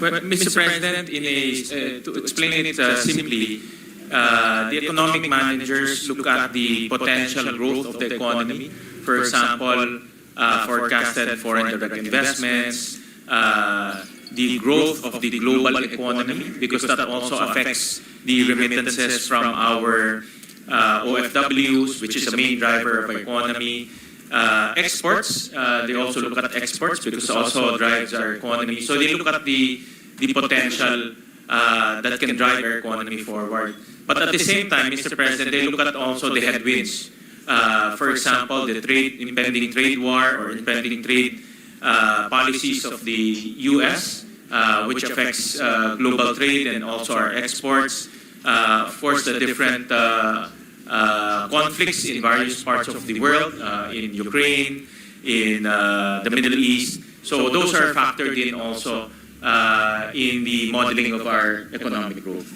Well, Mr. President, in a, uh, to explain it uh, simply, uh, the economic managers look at the potential growth of the economy. For example, uh, forecasted foreign direct investments, uh, the growth of the global economy, because that also affects the remittances from our uh, OFWs, which is a main driver of our economy. Uh, exports, uh, they also look at exports because also drives our economy. So they look at the, the potential uh, that can drive our economy forward. But at the same time, Mr. President, they look at also the headwinds. Uh, for example, the trade, impending trade war or impending trade uh, policies of the U.S., uh, which affects uh, global trade and also our exports. Uh, of course, the different uh, uh, conflicts in various parts of the world, uh, in Ukraine, in uh, the Middle East. So those are factored in also uh, in the modeling of our economic growth.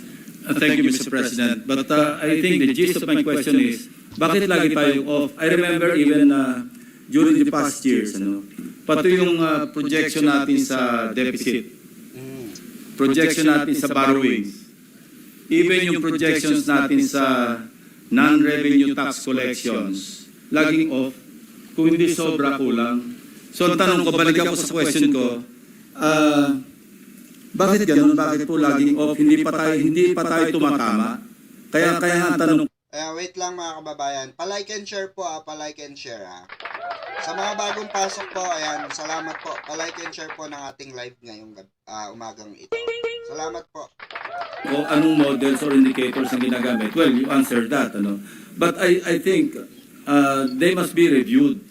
Uh, Thank you, Mr. President. But uh, I think the gist of my question is, bakit lagi tayong off? I remember even uh, during the past years, ano, pati yung uh, projection natin sa deficit, projection natin sa borrowings, even yung projections natin sa non-revenue tax collections, laging off, kung hindi sobra kulang. So ang tanong ko, balik ako sa question ko, ah, bakit ganun? Bakit po laging off? Hindi pa tayo, hindi pa tayo tumatama? Kaya, kaya ang tanong Eh, wait lang mga kababayan. Pa-like and share po ah, pa-like and share ah. Sa mga bagong pasok po, ayan, salamat po. Pa-like and share po ng ating live ngayong ah, umagang ito. Salamat po. o anong models or indicators ang ginagamit? Well, you answered that. Ano? But I, I think uh, they must be reviewed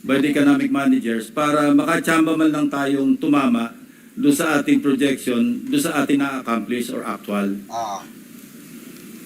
by the economic managers para makachamba man lang tayong tumama doon sa ating projection, doon sa ating na-accomplish or actual. Ah,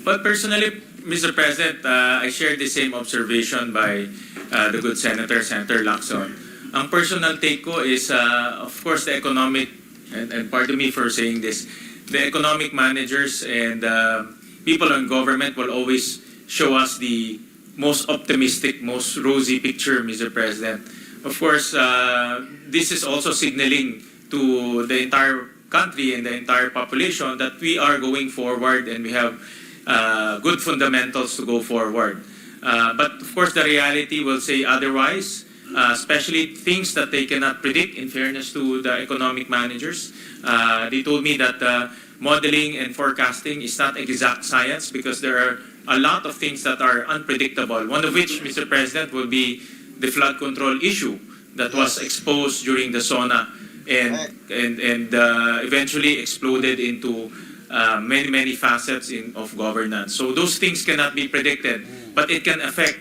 But personally, Mr. President, uh, I share the same observation by uh, the good Senator, Senator Lacson. Ang personal take ko is, uh, of course, the economic, and, and pardon me for saying this, the economic managers and uh, people in government will always show us the most optimistic, most rosy picture, Mr. President. Of course, uh, this is also signaling to the entire country and the entire population that we are going forward and we have uh, good fundamentals to go forward. Uh, but of course, the reality will say otherwise, uh, especially things that they cannot predict. In fairness to the economic managers, uh, they told me that uh, modeling and forecasting is not exact science because there are a lot of things that are unpredictable. One of which, Mr. President, will be the flood control issue that was exposed during the SONA and and and uh, eventually exploded into uh, many many facets in of governance. So those things cannot be predicted, but it can affect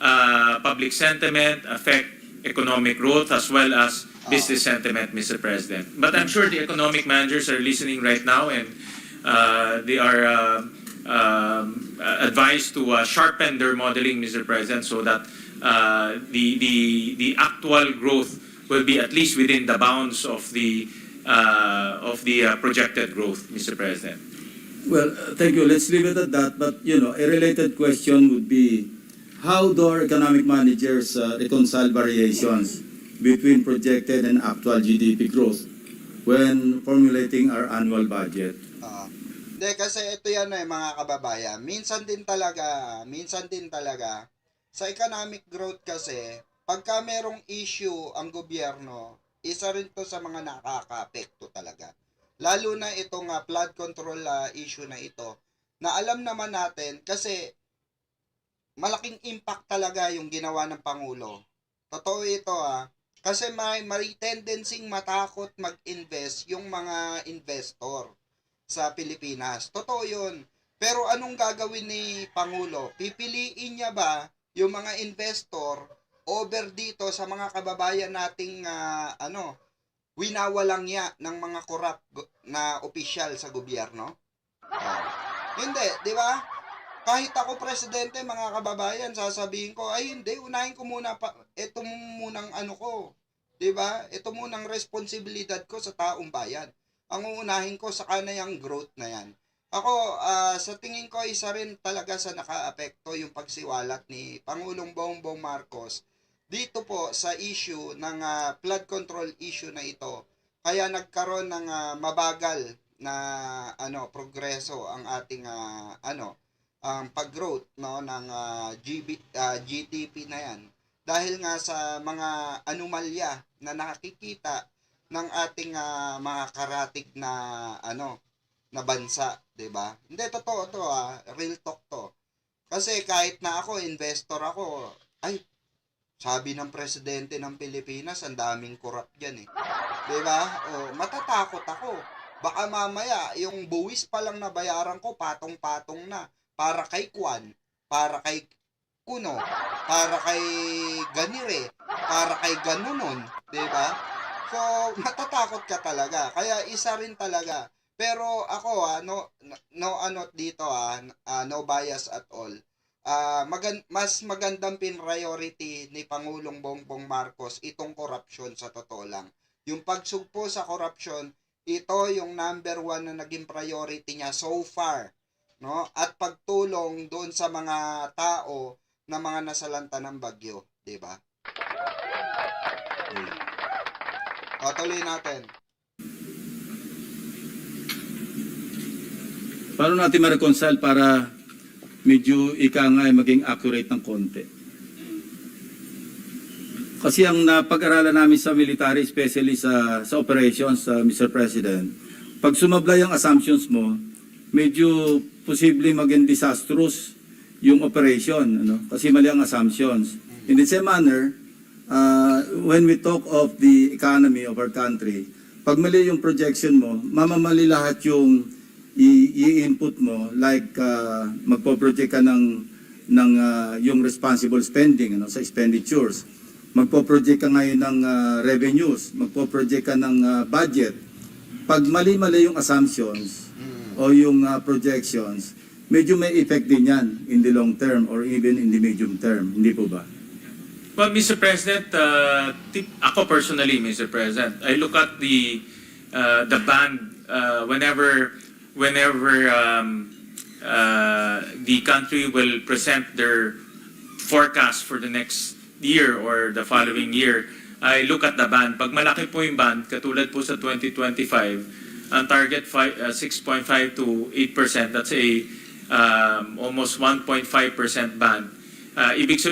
uh, public sentiment, affect economic growth as well as business sentiment, Mr. President. But I'm sure the economic managers are listening right now and uh, they are uh, um, advised to uh, sharpen their modeling, Mr. President, so that uh, the the the actual growth will be at least within the bounds of the uh, of the uh, projected growth, Mr. President. Well, uh, thank you. Let's leave it at that. But, you know, a related question would be, how do our economic managers uh, reconcile variations between projected and actual GDP growth when formulating our annual budget? ah. Hindi, kasi ito yan eh, mga kababayan. Minsan din talaga, minsan din talaga, sa economic growth kasi, pagka merong issue ang gobyerno, isa rin to sa mga nakaka-apekto talaga. Lalo na itong ah, flood control ah, issue na ito, na alam naman natin kasi malaking impact talaga yung ginawa ng Pangulo. Totoo ito ah. Kasi may, may tendency matakot mag-invest yung mga investor sa Pilipinas. Totoo yun. Pero anong gagawin ni Pangulo? Pipiliin niya ba yung mga investor over dito sa mga kababayan nating ah, ano, winawalang niya ng mga korap na opisyal sa gobyerno? Oh. Hindi, di ba? Kahit ako presidente, mga kababayan, sasabihin ko, ay hindi, unahin ko muna pa, ito munang ano ko, di ba? Ito munang responsibilidad ko sa taong bayan. Ang uunahin ko sa kanayang growth na yan. Ako, ah, sa tingin ko, isa rin talaga sa nakaapekto yung pagsiwalat ni Pangulong Bongbong Marcos dito po sa issue ng ah, flood control issue na ito. kaya nagkaroon ng ah, mabagal na ano progreso ang ating ah, ano ang pag-growth no ng ah, GB, ah, GDP na yan dahil nga sa mga anomalya na nakikita ng ating ah, mga karatig na ano na bansa, 'di ba? Hindi totoo to ah, real talk to. Kasi kahit na ako investor ako, ay sabi ng presidente ng Pilipinas, ang daming corrupt diyan eh. ba? O matatakot ako. Baka mamaya yung buwis pa lang na bayaran ko patong-patong na para kay Kwan, para kay Kuno, para kay Ganire, para kay Ganunon, ba? So, matatakot ka talaga. Kaya isa rin talaga. Pero ako ah, no, no ano dito ah, no bias at all. Ah, magan mas magandang pin-priority ni Pangulong Bongbong Marcos itong corruption sa totoo lang. Yung pagsugpo sa corruption, ito yung number one na naging priority niya so far. No? At pagtulong doon sa mga tao na mga nasalanta ng bagyo, ba? Hmm. O, tuloy natin. Paano natin ma-reconcile para medyo ika nga ay maging accurate ng konti? Kasi ang napag-aralan namin sa military, especially sa, sa operations, sa Mr. President, pag sumablay ang assumptions mo, medyo posible maging disastrous yung operation, ano? kasi mali ang assumptions. In the same manner, uh, when we talk of the economy of our country, pag mali yung projection mo, mamamali lahat yung i-input mo like uh, magpo-project ka ng ng uh, yung responsible spending ano sa expenditures magpo-project ka ngayon ng uh, revenues magpo-project ka ng uh, budget pag mali-mali yung assumptions o yung uh, projections medyo may effect din yan in the long term or even in the medium term hindi po ba Well, Mr. President, uh, tip, ako personally, Mr. President, I look at the uh, the band uh, whenever whenever um, uh, the country will present their forecast for the next year or the following year. I look at the band. Pag malaki po yung band, katulad po sa 2025, ang target fi- uh, 6.5 to 8%, that's a um, almost 1.5% band. Uh, ibig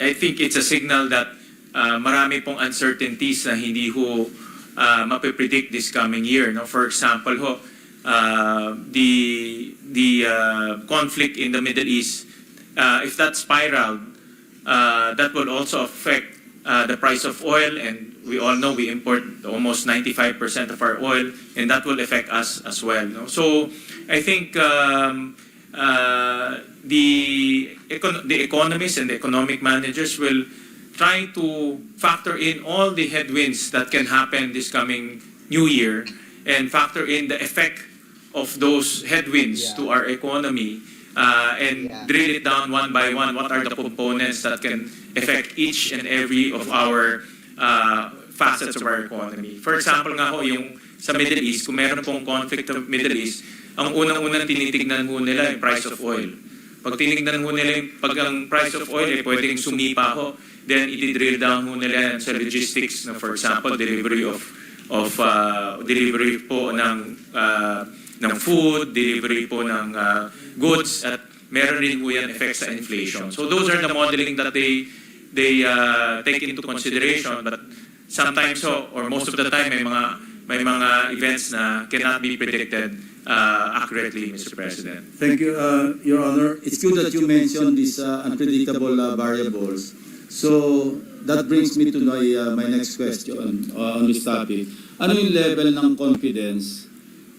I think it's a signal that uh, marami pong uncertainties na hindi ho uh, mapipredict this coming year. No? For example ho, uh, the, the uh, conflict in the Middle East, uh, if that spiraled, uh, that will also affect uh, the price of oil and we all know we import almost 95% of our oil and that will affect us as well. So I think um, uh, the, econ- the economists and the economic managers will try to factor in all the headwinds that can happen this coming new year and factor in the effect of those headwinds Yeah. to our economy uh, and Yeah. drill it down one by one. What are the components that can affect each and every of our uh, facets of our economy? For example nga ho, yung sa Middle East, kung meron pong conflict of Middle East, ang unang-unang tinitignan ho nila yung price of oil. Pag tinignan ho nila yung pag ang price of oil, eh, pwedeng sumipa ho, then i-drill down ho nila yan sa logistics, no? for example, delivery of of uh, delivery po ng uh, ng food, delivery po ng uh, goods at meron rin po yan effects sa inflation. So those are the modeling that they they uh, take into consideration but sometimes so or most of the time may mga may mga events na cannot be predicted uh, accurately, Mr. President. Thank you, uh, Your Honor. It's good that you mentioned these uh, unpredictable uh, variables. So that brings me to my, uh, my next question uh, on this topic. Ano yung level ng confidence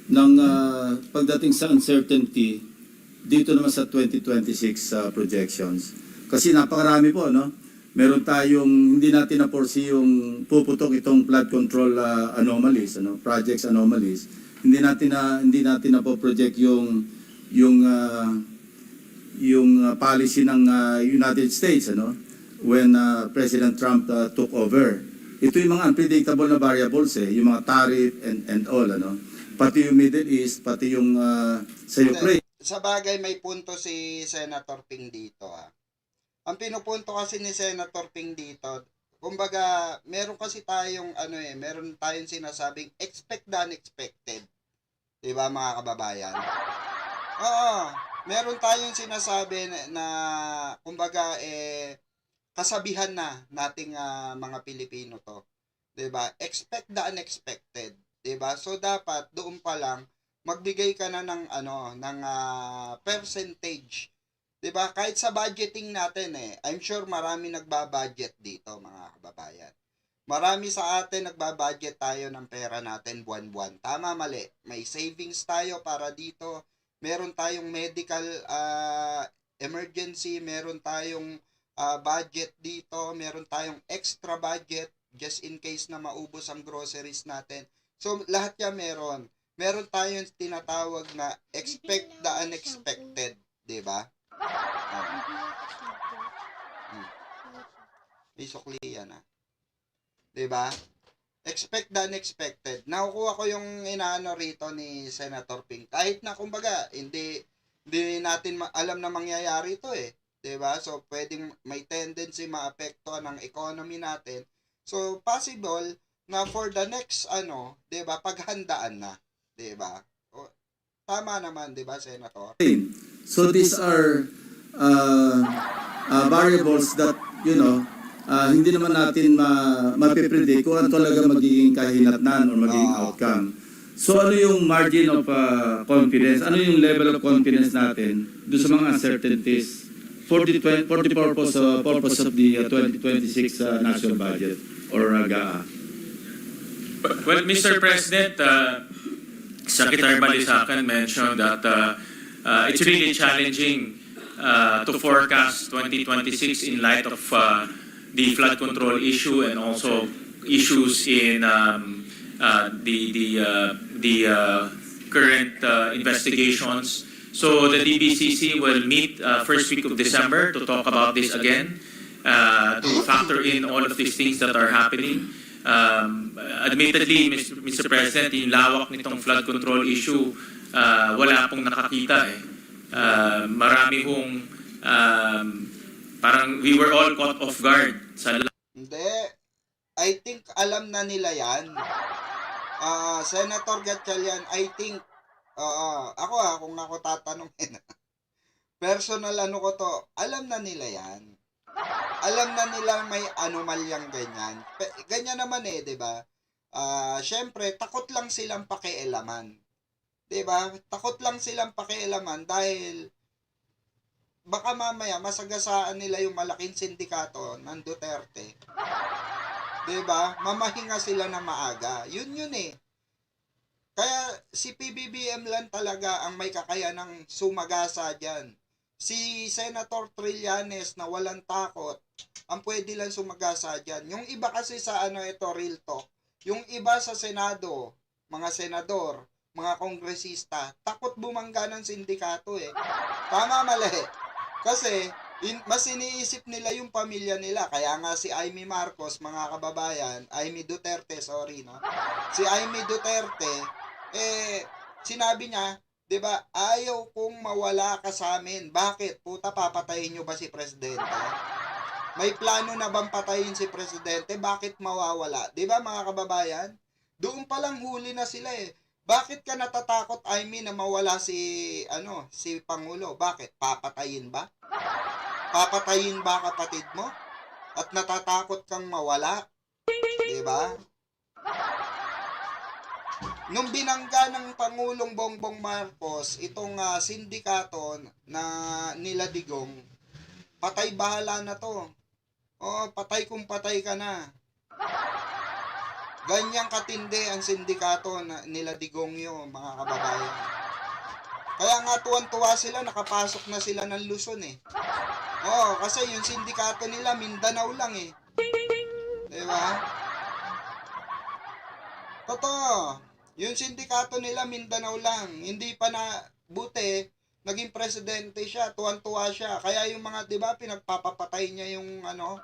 ng uh, pagdating sa uncertainty dito naman sa 2026 uh, projections? Kasi napakarami po, no? Meron tayong hindi natin na-foresee yung puputok itong flood control uh, anomalies, ano, projects anomalies. Hindi natin na hindi natin na po project yung yung uh, yung uh, policy ng uh, United States ano when uh, President Trump uh, took over. Ito yung mga unpredictable na variables eh, yung mga tariff and and all ano. Pati yung Middle East, pati yung uh, sa Ukraine. Sa bagay may punto si Senator Ping dito ah. Ang pinupunto kasi ni Senator Ping dito, kumbaga, meron kasi tayong ano eh, meron tayong sinasabing expect the unexpected. 'Di ba mga kababayan? Oo, meron tayong sinasabi na, na kumbaga eh kasabihan na nating ah, mga Pilipino to. 'Di ba? Expect the unexpected, 'di ba? So dapat doon pa lang magbigay ka na ng ano, ng ah, percentage 'Di ba? Kahit sa budgeting natin eh, I'm sure marami nagbabudget dito, mga kababayan. Marami sa atin nagbabudget tayo ng pera natin buwan-buwan. Tama, mali. May savings tayo para dito. Meron tayong medical ah, emergency, meron tayong ah, budget dito, meron tayong extra budget just in case na maubos ang groceries natin. So, lahat yan meron. Meron tayong tinatawag na expect the unexpected, 'di ba? Hmm. May yan ah. 'Di ba? Expect the unexpected. Nakukuha ko yung inaano rito ni Senator Ping. Kahit na kumbaga, hindi hindi natin alam na mangyayari ito eh. 'Di ba? So pwedeng may tendency maapektuhan ng economy natin. So possible na for the next ano, 'di ba, paghandaan na, 'di ba? O, Tama naman, 'di ba, Senator? So these are uh, uh, variables that, you know, uh, hindi naman natin ma mapipredict kung ano talaga magiging kahinatnan or magiging Oo. outcome. So ano yung margin of uh, confidence? Ano yung level of confidence natin do sa mga uncertainties for the, twen- for the purpose, uh, purpose of the uh, 2026 uh, national budget or uh, GAA? Well, Mr. President, uh, Secretary Balisacan mentioned that uh, uh, it's really challenging uh, to forecast 2026 in light of uh, the flood control issue and also issues in um, uh, the the uh, the uh, current uh, investigations. So the DBCC will meet uh, first week of December to talk about this again, uh, to factor in all of these things that are happening. Um, admittedly, Mr. Mr. President, yung lawak nitong flood control issue, uh, wala pong nakakita eh. Uh, marami hong um, parang we were all caught off guard sa Hindi. I think alam na nila yan. Ah, Senator Gatchalian, I think, oo, ako ah, kung ako tatanungin, personal ano ko to, alam na nila yan. Alam na nila may anomalyang ganyan. Ganyan naman eh, di ba? Ah, syempre, takot lang silang pakialaman. Di ba? Takot lang silang pakialaman dahil baka mamaya masagasaan nila yung malaking sindikato ng Duterte. 'Di ba? Mamahinga sila na maaga. Yun yun eh. Kaya si PBBM lang talaga ang may kakayanang sumagasa diyan. Si Senator Trillanes na walang takot, ang pwede lang sumagasa diyan. Yung iba kasi sa ano ito real talk, yung iba sa Senado, mga senador, mga kongresista, takot bumangga ng sindikato eh. Tama mali. Kasi in, mas iniisip nila yung pamilya nila. Kaya nga si Amy Marcos, mga kababayan, Amy Duterte, sorry, no? Si Amy Duterte, eh, sinabi niya, 'di ba ayaw kong mawala ka sa amin. Bakit? Puta, papatayin nyo ba si Presidente? May plano na bang patayin si Presidente? Bakit mawawala? 'Di ba mga kababayan? Doon pa lang huli na sila eh. Bakit ka natatakot, Amy, na mawala si, ano, si Pangulo? Bakit? Papatayin ba? Papatayin ba kapatid mo? At natatakot kang mawala? Di ba? Nung binangga ng Pangulong Bongbong Marcos, itong ah, sindikato na nila Digong, patay bahala na to. Oh, patay kung patay ka na. Ganyang katindi ang sindikato na nila Digongyo, mga kababayan. Kaya nga tuwan-tuwa sila, nakapasok na sila ng Luzon eh. Oo, kasi yung sindikato nila Mindanao lang eh. Di ba? Totoo. Yung sindikato nila Mindanao lang. Hindi pa na buti naging presidente siya, tuwan-tuwa siya. Kaya yung mga, 'di ba, pinagpapapatay niya yung ano?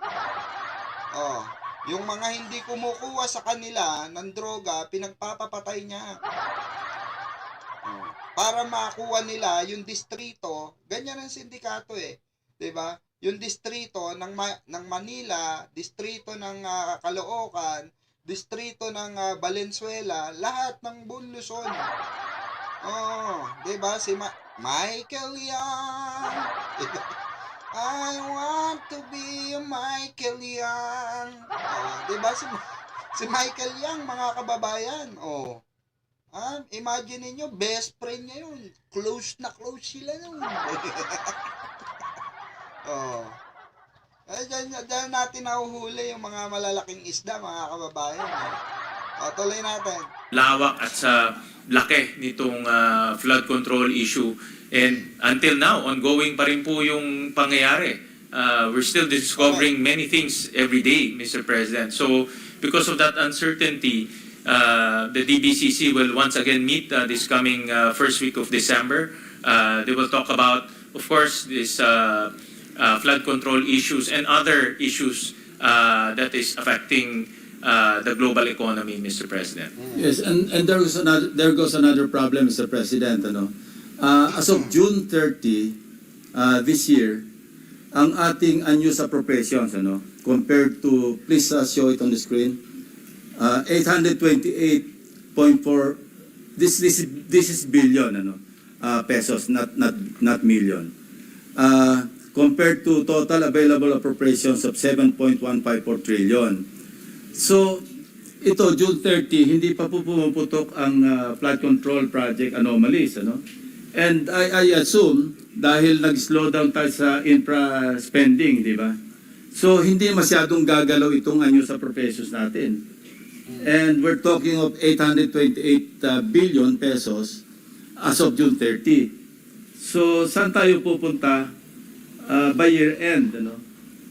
Oh, yung mga hindi kumukuha sa kanila ng droga, pinagpapapatay niya. Oh, para makuha nila yung distrito, ganyan ang sindikato eh. 'Di ba? yung distrito ng Ma- ng Manila, distrito ng ah, Caloocan, distrito ng ah, Valenzuela, lahat ng buong Luzon. Oh, 'di ba si Ma- Michael Young? I want to be a Michael Young. Oh, 'di ba si si Michael Young mga kababayan? Oh. Ah, imagine niyo best friend niya yun. Close na close sila nun. oh. Eh, dyan, dyan natin nahuhuli yung mga malalaking isda, mga kababayan. Eh. O, tuloy natin. lawak at sa laki nitong ah, flood control issue. And until now, ongoing pa rin po yung pangyayari. Uh, we're still discovering many things every day, Mr. President. So, because of that uncertainty, uh, the DBCC will once again meet uh, this coming uh, first week of December. Uh, they will talk about, of course, this uh, uh, flood control issues and other issues uh, that is affecting uh, the global economy, Mr. President. Yes, and, and there goes another, there goes another problem, Mr. President, ano. Uh, as of June 30, uh, this year, ang ating unused appropriations, ano, compared to, please uh, show it on the screen, uh, 828.4, this, this, is- this is billion, ano, uh, pesos, not, not, not million. Uh, compared to total available appropriations of 7.154 trillion. So, ito, June 30, hindi pa po pumuputok ang uh, flood control project anomalies, ano? And I, I assume, dahil nag-slow down tayo sa infra spending, di ba? So, hindi masyadong gagalaw itong anyo sa professions natin. And we're talking of 828 uh, billion pesos as of June 30. So, saan tayo pupunta uh, by year end, ano?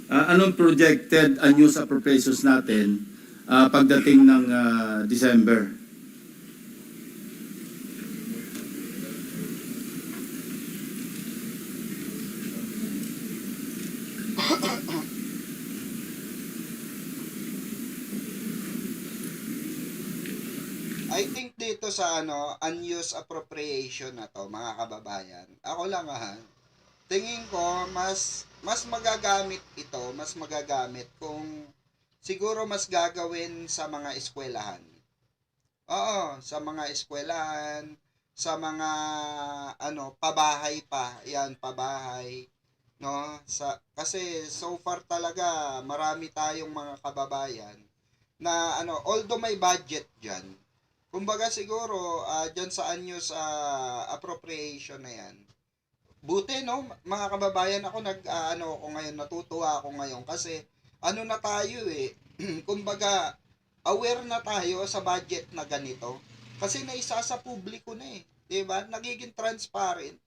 Ah, anong projected unused appropriations natin ah, pagdating ng ah, December? I think dito sa ano, unused appropriation na to, mga kababayan. Ako lang ha. Tingin ko mas mas magagamit ito, mas magagamit kung siguro mas gagawin sa mga eskwelahan. Oo, sa mga eskwelahan, sa mga ano, pabahay pa, 'yan, pabahay. No? Sa kasi so far talaga marami tayong mga kababayan na ano, although may budget diyan, Kumbaga siguro ah diyan sa unused ah, appropriation na 'yan. Buti no, mga kababayan ako nag ah, ano ako ngayon natutuwa ako ngayon kasi ano na tayo eh. Kumbaga aware na tayo sa budget na ganito kasi naisa sa publiko na eh. 'Di ba? Nagiging transparent.